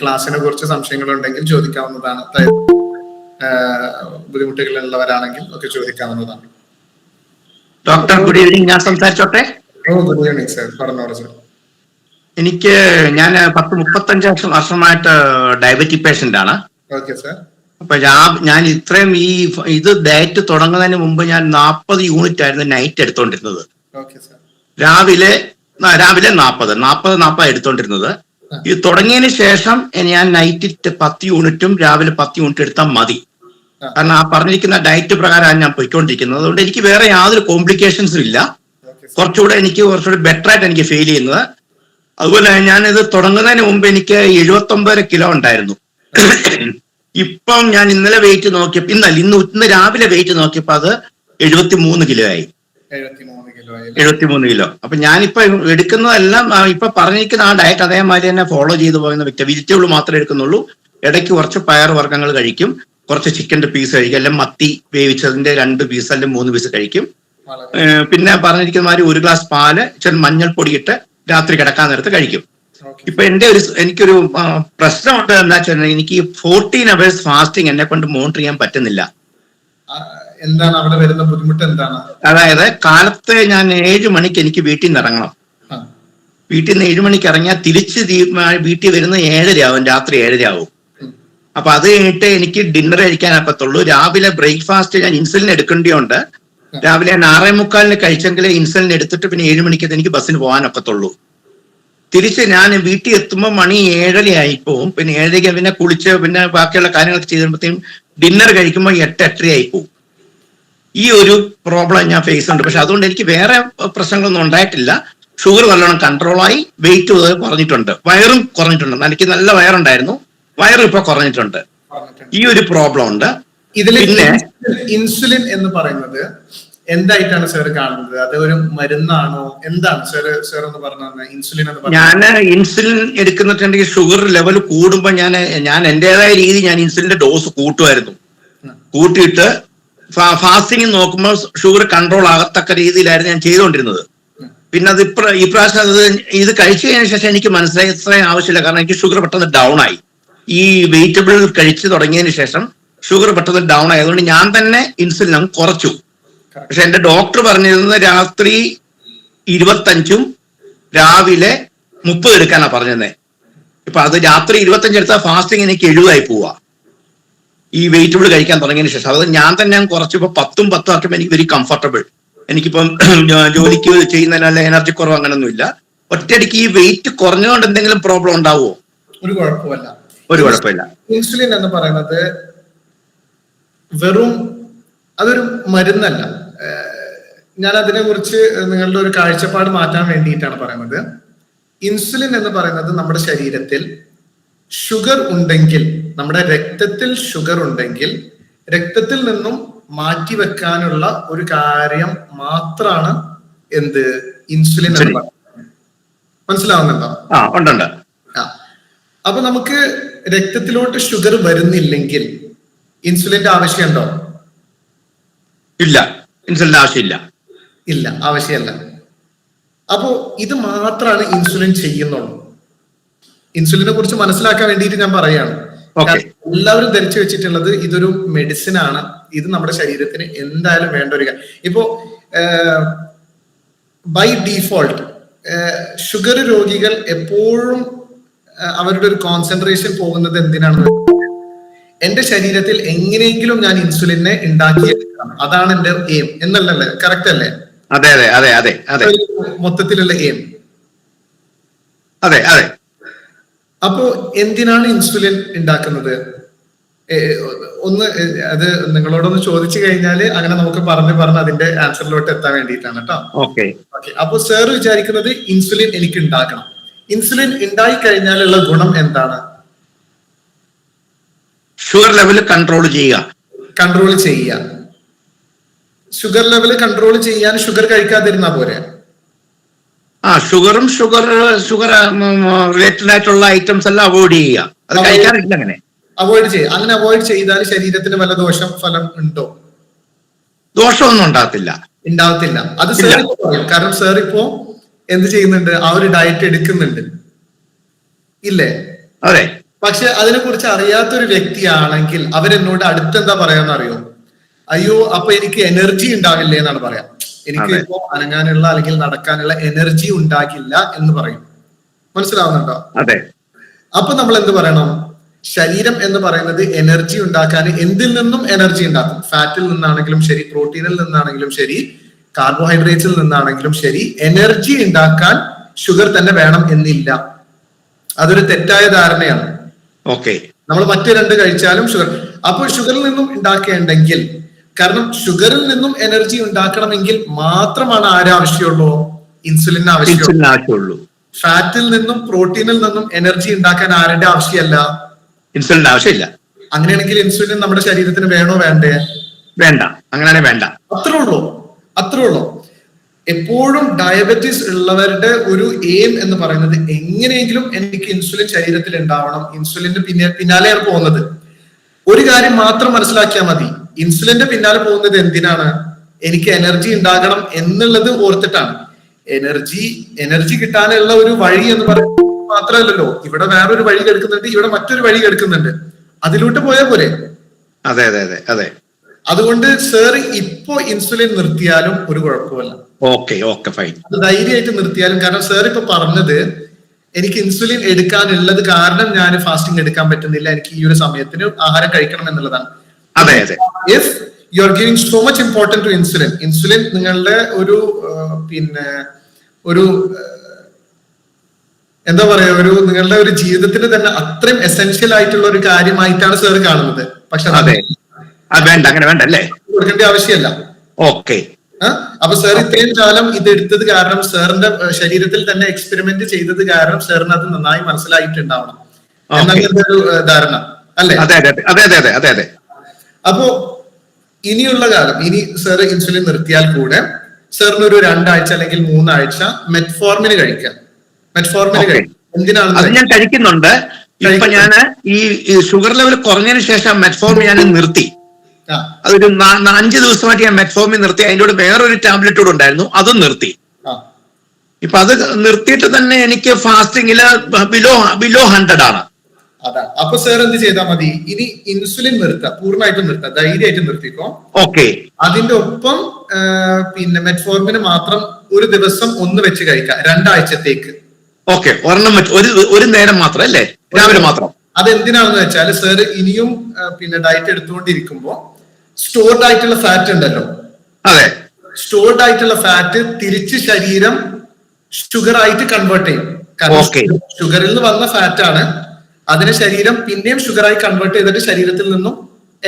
ക്ലാസ്സിനെ കുറിച്ച് സംശയങ്ങൾ ഉണ്ടെങ്കിൽ ചോദിക്കാവുന്നതാണ് അതായത് ബുദ്ധിമുട്ടുകളുള്ളവരാണെങ്കിൽ ഒക്കെ ചോദിക്കാവുന്നതാണ് ഡോക്ടർ ഗുഡ് ഈവനിങ് ഞാൻ സംസാരിച്ചോട്ടെ ഗുഡ് സർ എനിക്ക് ഞാൻ പത്ത് മുപ്പത്തഞ്ച് വർഷം വർഷമായിട്ട് ഡയബറ്റിക് പേഷ്യന്റ് ആണ് സർ അപ്പൊ ഞാൻ ഇത്രയും ഈ ഇത് ഡയറ്റ് തുടങ്ങുന്നതിന് മുമ്പ് ഞാൻ നാപ്പത് യൂണിറ്റ് ആയിരുന്നു നൈറ്റ് എടുത്തോണ്ടിരുന്നത് രാവിലെ രാവിലെ നാപ്പത് നാപ്പത് നാപ്പത് എടുത്തോണ്ടിരുന്നത് ഇത് തുടങ്ങിയതിന് ശേഷം ഞാൻ നൈറ്റ് പത്ത് യൂണിറ്റും രാവിലെ പത്ത് യൂണിറ്റ് എടുത്താൽ മതി കാരണം ആ പറഞ്ഞിരിക്കുന്ന ഡയറ്റ് പ്രകാരമാണ് ഞാൻ പോയിക്കൊണ്ടിരിക്കുന്നത് അതുകൊണ്ട് എനിക്ക് വേറെ യാതൊരു കോംപ്ലിക്കേഷൻസും ഇല്ല കുറച്ചുകൂടെ എനിക്ക് കുറച്ചുകൂടെ ബെറ്റർ ആയിട്ട് എനിക്ക് ഫീൽ ചെയ്യുന്നത് അതുപോലെ ഞാൻ ഇത് തുടങ്ങുന്നതിന് മുമ്പ് എനിക്ക് എഴുപത്തി കിലോ ഉണ്ടായിരുന്നു ഇപ്പം ഞാൻ ഇന്നലെ വെയിറ്റ് നോക്കിയപ്പോൾ ഇന്നല്ല ഇന്ന് ഇന്ന് രാവിലെ വെയിറ്റ് നോക്കിയപ്പോൾ അത് എഴുപത്തി മൂന്ന് കിലോ ആയി എഴുപത്തിമൂന്ന് കിലോ അപ്പൊ ഞാനിപ്പോ എടുക്കുന്നതെല്ലാം ഇപ്പൊ പറഞ്ഞിരിക്കുന്ന ആ ഡയറ്റ് അതേമാതിരി തന്നെ ഫോളോ ചെയ്തു പോകുന്ന വ്യക്തി വെജിറ്റബിൾ മാത്രമേ എടുക്കുന്നുള്ളൂ ഇടയ്ക്ക് കുറച്ച് പയർ വർഗ്ഗങ്ങൾ കഴിക്കും കുറച്ച് ചിക്കൻ്റെ പീസ് കഴിക്കും അല്ലെങ്കിൽ മത്തി വേവിച്ചതിന്റെ രണ്ട് പീസ് അല്ലെങ്കിൽ മൂന്ന് പീസ് കഴിക്കും പിന്നെ പറഞ്ഞിരിക്കുന്ന മാതിരി ഒരു ഗ്ലാസ് പാല് ചില മഞ്ഞൾപ്പൊടി ഇട്ട് രാത്രി കിടക്കാൻ നേരത്ത് കഴിക്കും ഇപ്പൊ എന്റെ ഒരു എനിക്കൊരു പ്രശ്നമുണ്ട് എന്താ വെച്ചാൽ എനിക്ക് ഫോർട്ടീൻ അവേഴ്സ് ഫാസ്റ്റിംഗ് എന്നെ കൊണ്ട് മോണിറ്റർ ചെയ്യാൻ പറ്റുന്നില്ല എന്താണ് അവിടെ വരുന്ന ബുദ്ധിമുട്ട് എന്താണ് അതായത് കാലത്ത് ഞാൻ ഏഴു മണിക്ക് എനിക്ക് വീട്ടിൽ നിന്ന് ഇറങ്ങണം വീട്ടിൽ നിന്ന് ഏഴു മണിക്ക് ഇറങ്ങിയാൽ തിരിച്ച് വീട്ടിൽ വരുന്ന ആവും രാത്രി ആവും അപ്പൊ അത് കഴിഞ്ഞിട്ട് എനിക്ക് ഡിന്നർ കഴിക്കാൻ അപ്പത്തുള്ളൂ രാവിലെ ബ്രേക്ക്ഫാസ്റ്റ് ഞാൻ ഇൻസുലിൻ എടുക്കേണ്ടിയുണ്ട് രാവിലെ ഞാൻ ആറേ മുക്കാലിന് കഴിച്ചെങ്കിൽ ഇൻസുലിൻ എടുത്തിട്ട് പിന്നെ ഏഴു മണിക്ക് എനിക്ക് ബസ്സിന് പോകാൻ ഒക്കത്തുള്ളൂ തിരിച്ച് ഞാൻ വീട്ടിൽ എത്തുമ്പോൾ മണി ഏഴരയായി പോവും പിന്നെ ഏഴരയ്ക്ക് പിന്നെ കുളിച്ച് പിന്നെ ബാക്കിയുള്ള കാര്യങ്ങളൊക്കെ ചെയ്തപ്പോഴത്തേക്കും ഡിന്നർ കഴിക്കുമ്പോൾ എട്ട് എട്ടരയായി പോവും ഈ ഒരു പ്രോബ്ലം ഞാൻ ഫേസ് ചെയ്യുന്നുണ്ട് പക്ഷെ അതുകൊണ്ട് എനിക്ക് വേറെ പ്രശ്നങ്ങളൊന്നും ഉണ്ടായിട്ടില്ല ഷുഗർ നല്ലോണം കൺട്രോളായി വെയിറ്റ് കുറഞ്ഞിട്ടുണ്ട് വയറും കുറഞ്ഞിട്ടുണ്ട് എനിക്ക് നല്ല വയറുണ്ടായിരുന്നു വയറും ഇപ്പൊ കുറഞ്ഞിട്ടുണ്ട് ഈ ഒരു പ്രോബ്ലം ഉണ്ട് ഇതിൽ ഇൻസുലിൻ എന്ന് പറയുന്നത് എന്തായിട്ടാണ് സാർ കാണുന്നത് അത് ഒരു മരുന്നാണോ എന്താണ് സർ സർ എന്ന് പറഞ്ഞത് ഇൻസുലിൻ എന്ന് ഞാൻ ഇൻസുലിൻ എടുക്കുന്നിട്ടുണ്ടെങ്കിൽ ഷുഗർ ലെവൽ കൂടുമ്പോൾ ഞാൻ ഞാൻ എന്റേതായ രീതി ഞാൻ ഇൻസുലിന്റെ ഡോസ് കൂട്ടുമായിരുന്നു കൂട്ടിയിട്ട് ഫാസ്റ്റിംഗ് നോക്കുമ്പോൾ ഷുഗർ കൺട്രോൾ ആകത്തക്ക രീതിയിലായിരുന്നു ഞാൻ ചെയ്തുകൊണ്ടിരുന്നത് പിന്നെ അത് ഇപ്ര ഇപ്രാവശ്യം അത് ഇത് കഴിച്ചതിന് ശേഷം എനിക്ക് മനസ്സിലായി ഇത്രയും ആവശ്യമില്ല കാരണം എനിക്ക് ഷുഗർ പെട്ടെന്ന് ഡൗൺ ആയി ഈ വെജിറ്റബിൾ കഴിച്ചു തുടങ്ങിയതിന് ശേഷം ഷുഗർ പെട്ടെന്ന് ഡൗൺ ആയതുകൊണ്ട് ഞാൻ തന്നെ ഇൻസുലിൻ അങ്ങ് കുറച്ചു പക്ഷെ എന്റെ ഡോക്ടർ പറഞ്ഞിരുന്നത് രാത്രി ഇരുപത്തഞ്ചും രാവിലെ മുപ്പത് എടുക്കാനാ പറഞ്ഞത് ഇപ്പൊ അത് രാത്രി ഇരുപത്തഞ്ച് എടുത്താൽ ഫാസ്റ്റിംഗ് എനിക്ക് എഴുതായി പോവാ ഈ വെയിറ്റ് ഫുഡ് കഴിക്കാൻ തുടങ്ങിയതിന് ശേഷം അതായത് ഞാൻ തന്നെ കുറച്ചിപ്പോ പത്തും പത്തും ആക്കുമ്പോൾ എനിക്ക് വെരി കംഫർട്ടബിൾ എനിക്കിപ്പം ജോലിക്ക് ചെയ്യുന്നതിനല്ല എനർജി കുറവ് അങ്ങനൊന്നും ഇല്ല ഒറ്റയടിക്ക് ഈ വെയിറ്റ് കുറഞ്ഞുകൊണ്ട് എന്തെങ്കിലും പ്രോബ്ലം ഉണ്ടാവുമോ ഒരു കുഴപ്പമില്ല ഒരു കുഴപ്പമില്ല ഇൻസുലിൻ എന്ന് പറയുന്നത് വെറും അതൊരു മരുന്നല്ല ഞാൻ അതിനെ കുറിച്ച് നിങ്ങളുടെ ഒരു കാഴ്ചപ്പാട് മാറ്റാൻ വേണ്ടിയിട്ടാണ് പറയുന്നത് ഇൻസുലിൻ എന്ന് പറയുന്നത് നമ്മുടെ ശരീരത്തിൽ ഷുഗർ ഉണ്ടെങ്കിൽ നമ്മുടെ രക്തത്തിൽ ഷുഗർ ഉണ്ടെങ്കിൽ രക്തത്തിൽ നിന്നും മാറ്റി വെക്കാനുള്ള ഒരു കാര്യം മാത്രമാണ് എന്ത് ഇൻസുലിൻ മനസ്സിലാവുന്നുണ്ടോ ആ അപ്പൊ നമുക്ക് രക്തത്തിലോട്ട് ഷുഗർ വരുന്നില്ലെങ്കിൽ ഇൻസുലിന്റെ ആവശ്യമുണ്ടോ ഇല്ല ഇൻസുലിന്റെ ആവശ്യമില്ല ഇല്ല ആവശ്യമല്ല അപ്പോ ഇത് മാത്രമാണ് ഇൻസുലിൻ ചെയ്യുന്നുള്ളൂ ഇൻസുലിനെ കുറിച്ച് മനസ്സിലാക്കാൻ വേണ്ടിയിട്ട് ഞാൻ പറയാണ് എല്ലാവരും ധരിച്ചു വെച്ചിട്ടുള്ളത് ഇതൊരു മെഡിസിൻ ആണ് ഇത് നമ്മുടെ ശരീരത്തിന് എന്തായാലും വേണ്ട ഒരു ഇപ്പോ ബൈ ഡീഫോൾട്ട് ഷുഗർ രോഗികൾ എപ്പോഴും അവരുടെ ഒരു കോൺസെൻട്രേഷൻ പോകുന്നത് എന്തിനാണെന്ന് എന്റെ ശരീരത്തിൽ എങ്ങനെയെങ്കിലും ഞാൻ ഇൻസുലിനെ ഉണ്ടാക്കിയെടുക്കണം അതാണ് എന്റെ എയിം എന്നല്ലേ കറക്റ്റ് അല്ലേ അതെ അതെ അതെ അതെ മൊത്തത്തിലുള്ള എയിം അതെ അതെ അപ്പോ എന്തിനാണ് ഇൻസുലിൻ ഉണ്ടാക്കുന്നത് ഒന്ന് അത് നിങ്ങളോടൊന്ന് ചോദിച്ചു കഴിഞ്ഞാൽ അങ്ങനെ നമുക്ക് പറഞ്ഞു പറഞ്ഞ് അതിന്റെ ആൻസറിലോട്ട് എത്താൻ വേണ്ടിയിട്ടാണ് കേട്ടോ ഓക്കെ അപ്പൊ സാർ വിചാരിക്കുന്നത് ഇൻസുലിൻ എനിക്ക് ഉണ്ടാക്കണം ഇൻസുലിൻ ഉണ്ടായി കഴിഞ്ഞാലുള്ള ഗുണം എന്താണ് ഷുഗർ ലെവൽ കൺട്രോൾ ചെയ്യുക കൺട്രോൾ ചെയ്യുക ഷുഗർ ലെവൽ കൺട്രോൾ ചെയ്യാൻ ഷുഗർ കഴിക്കാതിരുന്ന പോരെ ആ ഷുഗറും ഷുഗർ ഷുഗർ റിലേറ്റഡ് ആയിട്ടുള്ള ഐറ്റംസ് എല്ലാം അവോയ്ഡ് ചെയ്യുക കഴിക്കാറില്ല അങ്ങനെ അവോയ്ഡ് ചെയ്യുക അങ്ങനെ അവോയ്ഡ് ചെയ്താൽ ശരീരത്തിന് വല്ല ദോഷം ഫലം ഉണ്ടോ ദോഷമൊന്നും ഉണ്ടാകത്തില്ല ഉണ്ടാവത്തില്ല അത് കാരണം സാർ ഇപ്പോ എന്ത് ചെയ്യുന്നുണ്ട് ആ ഒരു ഡയറ്റ് എടുക്കുന്നുണ്ട് ഇല്ലേ അതെ പക്ഷെ അതിനെ കുറിച്ച് അറിയാത്ത ഒരു വ്യക്തിയാണെങ്കിൽ അവരെന്നോട് അടുത്തെന്താ പറയാന്ന് അറിയോ അയ്യോ അപ്പൊ എനിക്ക് എനർജി ഉണ്ടാവില്ലേ എന്നാണ് പറയാം എനിക്ക് ഇപ്പോ അനങ്ങാനുള്ള അല്ലെങ്കിൽ നടക്കാനുള്ള എനർജി ഉണ്ടാകില്ല എന്ന് പറയും മനസ്സിലാവുന്നുണ്ടോ അതെ അപ്പൊ നമ്മൾ എന്ത് പറയണം ശരീരം എന്ന് പറയുന്നത് എനർജി ഉണ്ടാക്കാൻ എന്തിൽ നിന്നും എനർജി ഉണ്ടാക്കും ഫാറ്റിൽ നിന്നാണെങ്കിലും ശരി പ്രോട്ടീനിൽ നിന്നാണെങ്കിലും ശരി കാർബോഹൈഡ്രേറ്റ്സിൽ നിന്നാണെങ്കിലും ശരി എനർജി ഉണ്ടാക്കാൻ ഷുഗർ തന്നെ വേണം എന്നില്ല അതൊരു തെറ്റായ ധാരണയാണ് ഓക്കെ നമ്മൾ മറ്റു രണ്ട് കഴിച്ചാലും ഷുഗർ അപ്പോൾ ഷുഗറിൽ നിന്നും ഉണ്ടാക്കേണ്ടെങ്കിൽ കാരണം ഷുഗറിൽ നിന്നും എനർജി ഉണ്ടാക്കണമെങ്കിൽ മാത്രമാണ് ആരാവശ്യമുള്ളൂ ഇൻസുലിൻ ആവശ്യമുള്ളൂ ഫാറ്റിൽ നിന്നും പ്രോട്ടീനിൽ നിന്നും എനർജി ഉണ്ടാക്കാൻ ആരുടെ ആവശ്യമല്ല ഇൻസുലിൻ ആവശ്യമില്ല അങ്ങനെയാണെങ്കിൽ ഇൻസുലിൻ നമ്മുടെ ശരീരത്തിന് വേണോ വേണ്ടേ വേണ്ട അങ്ങനെ വേണ്ട അത്രേ ഉള്ളൂ അത്രേ ഉള്ളൂ എപ്പോഴും ഡയബറ്റീസ് ഉള്ളവരുടെ ഒരു എയിം എന്ന് പറയുന്നത് എങ്ങനെയെങ്കിലും എനിക്ക് ഇൻസുലിൻ ശരീരത്തിൽ ഉണ്ടാവണം ഇൻസുലിന് പിന്നെ പിന്നാലെയാണ് പോകുന്നത് ഒരു കാര്യം മാത്രം മനസ്സിലാക്കിയാൽ മതി ഇൻസുലിന്റെ പിന്നാലെ പോകുന്നത് എന്തിനാണ് എനിക്ക് എനർജി ഉണ്ടാകണം എന്നുള്ളത് ഓർത്തിട്ടാണ് എനർജി എനർജി കിട്ടാനുള്ള ഒരു വഴി എന്ന് പറയുന്നത് മാത്രമല്ലല്ലോ ഇവിടെ വേറൊരു വഴി കെടുക്കുന്നുണ്ട് ഇവിടെ മറ്റൊരു വഴി കെടുക്കുന്നുണ്ട് അതിലോട്ട് പോയ പോലെ അതെ അതെ അതെ അതെ അതുകൊണ്ട് സർ ഇപ്പോ ഇൻസുലിൻ നിർത്തിയാലും ഒരു കുഴപ്പമല്ല ഓക്കെ ഓക്കെ ഫൈൻ അത് ധൈര്യമായിട്ട് നിർത്തിയാലും കാരണം സർ ഇപ്പൊ പറഞ്ഞത് എനിക്ക് ഇൻസുലിൻ എടുക്കാനുള്ളത് കാരണം ഞാൻ ഫാസ്റ്റിംഗ് എടുക്കാൻ പറ്റുന്നില്ല എനിക്ക് ഈ ഒരു സമയത്തിന് ആഹാരം കഴിക്കണം എന്നുള്ളതാണ് അതെ അതെ if you are giving so much important to insulin insulin നിങ്ങളുടെ ഒരു പിന്നെ ഒരു എന്താ പറയാ ഒരു നിങ്ങളുടെ ഒരു ജീവിതത്തിന് തന്നെ അത്രയും എസെൻഷ്യൽ ആയിട്ടുള്ള ഒരു കാര്യമായിട്ടാണ് സാർ കാണുന്നത് പക്ഷെ അതെ വേണ്ട അങ്ങനെ വേണ്ട അല്ലേ കൊടുക്കേണ്ട ആവശ്യമല്ല ഓക്കെ അപ്പൊ സാർ ഇത്രയും കാലം ഇത് എടുത്തത് കാരണം സാറിന്റെ ശരീരത്തിൽ തന്നെ എക്സ്പെരിമെന്റ് ചെയ്തത് കാരണം സാറിന് അത് നന്നായി മനസ്സിലായിട്ടുണ്ടാവണം എന്നൊരു ഒരു ധാരണ അല്ലേ അതെ അതെ അതെ അതെ അതെ അതെ അപ്പോ ഇനിയുള്ള കാലം ഇനി സാർ ഇൻസുലിൻ നിർത്തിയാൽ കൂടെ സാറിന് ഒരു രണ്ടാഴ്ച അല്ലെങ്കിൽ മൂന്നാഴ്ച മെറ്റ്ഫോർമിന് കഴിക്കാം മെറ്റ്ഫോർമിന് കഴിക്കാം എന്തിനാണ് അത് ഞാൻ കഴിക്കുന്നുണ്ട് ഇപ്പൊ ഞാൻ ഈ ഷുഗർ ലെവൽ കുറഞ്ഞതിന് ശേഷം മെറ്റ്ഫോർമിൻ ഞാൻ നിർത്തി അതൊരു അഞ്ച് ദിവസമായിട്ട് ഞാൻ മെറ്റ്ഫോമി നിർത്തി അതിൻ്റെ കൂടെ വേറൊരു ടാബ്ലറ്റ് കൂടെ ഉണ്ടായിരുന്നു അതും നിർത്തി ഇപ്പൊ അത് നിർത്തിയിട്ട് തന്നെ എനിക്ക് ഫാസ്റ്റിംഗില് ബിലോ ബിലോ ഹൺഡ്രഡ് ആണ് അതാ അപ്പൊ സർ എന്ത് ചെയ്താൽ മതി ഇനി ഇൻസുലിൻ നിർത്താം പൂർണ്ണമായിട്ടും നിർത്താം ധൈര്യമായിട്ട് നിർത്തിക്കോ ഓക്കെ അതിന്റെ ഒപ്പം പിന്നെ മെറ്റ്ഫോർമിന് മാത്രം ഒരു ദിവസം ഒന്ന് വെച്ച് കഴിക്കാം രണ്ടാഴ്ചത്തേക്ക് ഓക്കെ ഒരു നേരം മാത്രം അല്ലേ രാവിലെ മാത്രം അത് എന്തിനാന്ന് വെച്ചാൽ സർ ഇനിയും പിന്നെ ഡയറ്റ് എടുത്തുകൊണ്ടിരിക്കുമ്പോ സ്റ്റോർഡ് ആയിട്ടുള്ള ഫാറ്റ് ഉണ്ടല്ലോ അതെ സ്റ്റോർഡ് ആയിട്ടുള്ള ഫാറ്റ് തിരിച്ച് ശരീരം ഷുഗർ ആയിട്ട് കൺവേർട്ട് ചെയ്യും ഷുഗറിൽ നിന്ന് വന്ന ഫാറ്റ് ആണ് അതിനെ ശരീരം പിന്നെയും ഷുഗറായി കൺവേർട്ട് ചെയ്തിട്ട് ശരീരത്തിൽ നിന്നും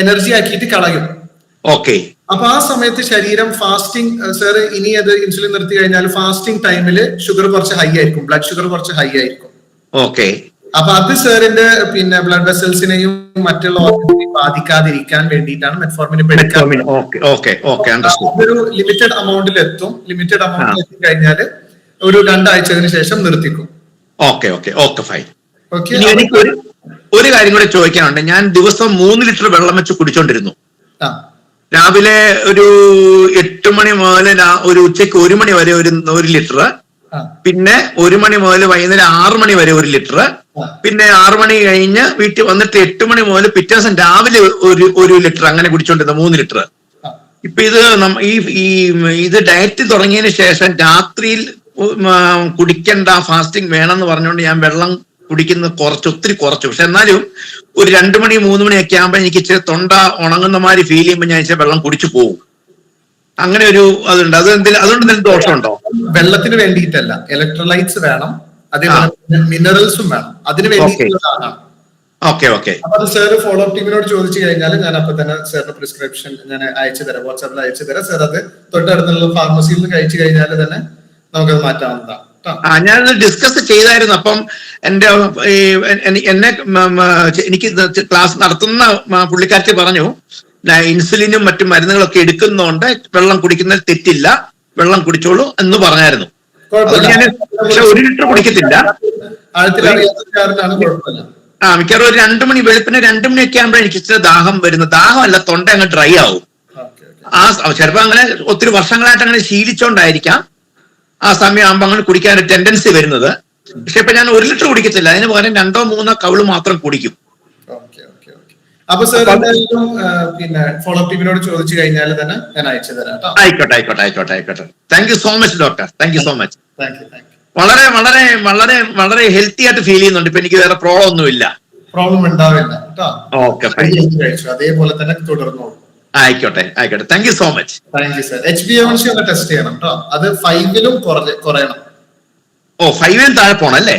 എനർജി ആക്കിയിട്ട് കളയും ഓക്കെ അപ്പൊ ആ സമയത്ത് ശരീരം ഫാസ്റ്റിംഗ് സർ ഇനി അത് ഇൻസുലിൻ നിർത്തി കഴിഞ്ഞാൽ ഫാസ്റ്റിംഗ് ടൈമിൽ ഷുഗർ കുറച്ച് ഹൈ ആയിരിക്കും ബ്ലഡ് ഷുഗർ കുറച്ച് ഹൈ ആയിരിക്കും ഓക്കെ അപ്പൊ അത് സാറിന്റെ പിന്നെ ബ്ലഡ് വെസൽസിനെയും മറ്റുള്ള ഓർഗൻസിനെയും ബാധിക്കാതിരിക്കാൻ വേണ്ടിയിട്ടാണ് മെറ്റ്ഫോർമിന് ഒരു ലിമിറ്റഡ് അമൗണ്ടിൽ എത്തും ലിമിറ്റഡ് അമൗണ്ടിൽ എത്തി കഴിഞ്ഞാൽ ഒരു രണ്ടാഴ്ചതിന് ശേഷം നിർത്തിക്കും ഓക്കെ ഓക്കെ ഓക്കെ ഫൈൻ എനിക്ക് ഒരു കാര്യം കൂടെ ചോദിക്കാനുണ്ട് ഞാൻ ദിവസം മൂന്ന് ലിറ്റർ വെള്ളം വെച്ച് കുടിച്ചോണ്ടിരുന്നു രാവിലെ ഒരു എട്ട് മണി മുതൽ ഒരു ഉച്ചയ്ക്ക് ഒരു മണി വരെ ഒരു ഒരു ലിറ്റർ പിന്നെ ഒരു മണി മുതൽ വൈകുന്നേരം ആറു മണി വരെ ഒരു ലിറ്റർ പിന്നെ ആറു മണി കഴിഞ്ഞ് വീട്ടിൽ വന്നിട്ട് എട്ട് മണി മുതൽ പിറ്റേ ദിവസം രാവിലെ ഒരു ഒരു ലിറ്റർ അങ്ങനെ കുടിച്ചോണ്ടിരുന്ന മൂന്ന് ലിറ്റർ ഇപ്പൊ ഇത് ഈ ഇത് ഡയറ്റ് തുടങ്ങിയതിന് ശേഷം രാത്രിയിൽ കുടിക്കണ്ട ഫാസ്റ്റിംഗ് വേണമെന്ന് പറഞ്ഞുകൊണ്ട് ഞാൻ വെള്ളം കുടിക്കുന്നത് കുറച്ച് ഒത്തിരി കുറച്ചു പക്ഷെ എന്നാലും ഒരു രണ്ടു മണി മൂന്ന് മണിയൊക്കെ ആകുമ്പോൾ എനിക്ക് ഇച്ചിരി തൊണ്ട ഉണങ്ങുന്ന മാതിരി ഫീൽ ചെയ്യുമ്പോൾ ഞാൻ ഇച്ചിരി വെള്ളം കുടിച്ചു പോകും അങ്ങനെ ഒരു അതുണ്ട് അത് എന്തെങ്കിലും അതുകൊണ്ട് എന്തെങ്കിലും ദോഷമുണ്ടോ വെള്ളത്തിന് വേണ്ടിയിട്ടല്ല ഇലക്ട്രോലൈറ്റ്സ് വേണം അതേപോലെ മിനറൽസും വേണം അതിന് വേണ്ടിയിട്ടുള്ളതാണ് ഓക്കെ അപ്പൊ സാർ ഫോളോ അപ്പ് ടീമിനോട് ചോദിച്ചു കഴിഞ്ഞാൽ ഞാൻ അപ്പൊ തന്നെ സാറിന് പ്രിസ്ക്രിപ്ഷൻ ഞാൻ അയച്ചു തരാം വാട്സാപ്പിൽ അയച്ചു തരാം സാർ അത് തൊട്ടടുത്തുള്ള ഫാർമസിയിൽ നിന്ന് കഴിച്ചു കഴിഞ്ഞാൽ തന്നെ നമുക്കത് മാറ്റാവുന്നതാണ് ആ ഞാൻ ഡിസ്കസ് ചെയ്തായിരുന്നു അപ്പം എന്റെ എന്നെ എനിക്ക് ക്ലാസ് നടത്തുന്ന പുള്ളിക്കാർക്ക് പറഞ്ഞു ഇൻസുലിനും മറ്റു മരുന്നുകളൊക്കെ എടുക്കുന്നോണ്ട് വെള്ളം കുടിക്കുന്നതിൽ തെറ്റില്ല വെള്ളം കുടിച്ചോളൂ എന്ന് പറഞ്ഞായിരുന്നു പക്ഷെ ഒരു ലിറ്റർ കുടിക്കത്തില്ല ആ മിക്കവാറും ഒരു രണ്ടു മണി വെളുപ്പിന് രണ്ടു മണിയൊക്കെ ആകുമ്പോഴേ എനിക്ക് ഇച്ചിരി ദാഹം വരുന്നു ദാഹമല്ല തൊണ്ട അങ്ങ് ഡ്രൈ ആവും ആ ചിലപ്പോ അങ്ങനെ ഒത്തിരി വർഷങ്ങളായിട്ട് അങ്ങനെ ശീലിച്ചോണ്ടായിരിക്കാം ആ സമയമാകുമ്പോൾ അങ്ങനെ കുടിക്കാൻ ഒരു ടെൻഡൻസി വരുന്നത് പക്ഷെ ഇപ്പൊ ഞാൻ ഒരു ലിറ്റർ കുടിക്കത്തില്ല അതിന് പകരം രണ്ടോ മൂന്നോ കവിള് മാത്രം കുടിക്കും ആയിക്കോട്ടെ ആയിക്കോട്ടെ ആയിക്കോട്ടെ ആയിക്കോട്ടെ താങ്ക് യു സോ മച്ച് വളരെ വളരെ വളരെ വളരെ ഹെൽത്തി ആയിട്ട് ഫീൽ ചെയ്യുന്നുണ്ട് ഇപ്പൊ എനിക്ക് വേറെ പ്രോബ്ലം ഒന്നും ഇല്ല പ്രോബ്ലം ഉണ്ടാവില്ല കേട്ടോ അതേപോലെ തന്നെ തുടർന്നോളൂ ആയിക്കോട്ടെ ആയിക്കോട്ടെ thank you so much thank you sir H B A one C ഒന്ന് ടെസ്റ്റ് ചെയ്യണം കേട്ടോ അത് ഫൈവിലും കുറയണം ഓ ഫൈവിലും താഴെ പോണം അല്ലേ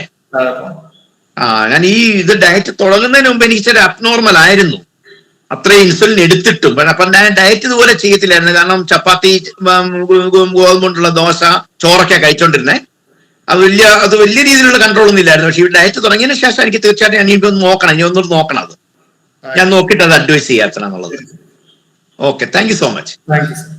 ആ ഞാൻ ഈ ഇത് ഡയറ്റ് തുടങ്ങുന്നതിന് മുമ്പ് എനിക്ക് ചില അബ്നോർമൽ ആയിരുന്നു അത്രയും ഇൻസുലിൻ എടുത്തിട്ടും അപ്പൊ ഞാൻ ഡയറ്റ് ഇതുപോലെ ചെയ്യത്തില്ലായിരുന്നു കാരണം ചപ്പാത്തി ഗോതമ്പുണ്ടുള്ള ദോശ ചോറൊക്കെ കഴിച്ചോണ്ടിരുന്നേ അത് വലിയ അത് വലിയ രീതിയിലുള്ള കൺട്രോൾ ഒന്നും ഇല്ലായിരുന്നു പക്ഷെ ഈ ഡയറ്റ് തുടങ്ങിയതിനു ശേഷം എനിക്ക് തീർച്ചയായിട്ടും ഞാൻ ഇനി ഒന്ന് നോക്കണം ഇനി ഒന്നും നോക്കണം അത് ഞാൻ നോക്കിയിട്ട് അത് അഡ്വൈസ് ചെയ്യാത്തണം എന്നുള്ളത് Okay, thank you so much. Thank you, sir.